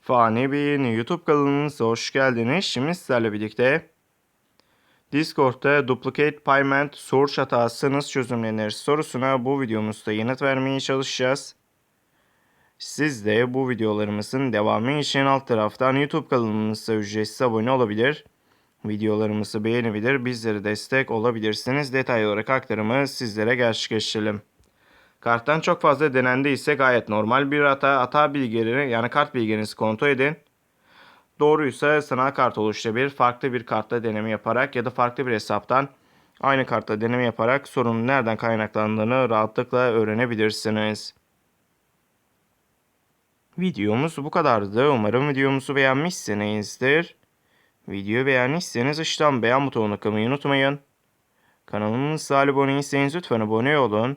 Fani Bey'in YouTube kanalımıza hoş geldiniz. Şimdi sizlerle birlikte Discord'da Duplicate Payment source hatası nasıl çözümlenir sorusuna bu videomuzda yanıt vermeye çalışacağız. Siz de bu videolarımızın devamı için alt taraftan YouTube kanalımıza ücretsiz abone olabilir. Videolarımızı beğenebilir, bizlere destek olabilirsiniz. Detaylı olarak aktarımı sizlere gerçekleştirelim. Karttan çok fazla denendiyse gayet normal bir hata. Hata bilgileri yani kart bilgilerinizi kontrol edin. Doğruysa sanal kart oluşturabilir. Farklı bir kartla deneme yaparak ya da farklı bir hesaptan aynı kartla deneme yaparak sorunun nereden kaynaklandığını rahatlıkla öğrenebilirsiniz. Videomuz bu kadardı. Umarım videomuzu beğenmişsinizdir. Videoyu beğendiyseniz aşağıdan beğen butonuna tıklamayı unutmayın. Kanalımıza abone değilseniz lütfen abone olun.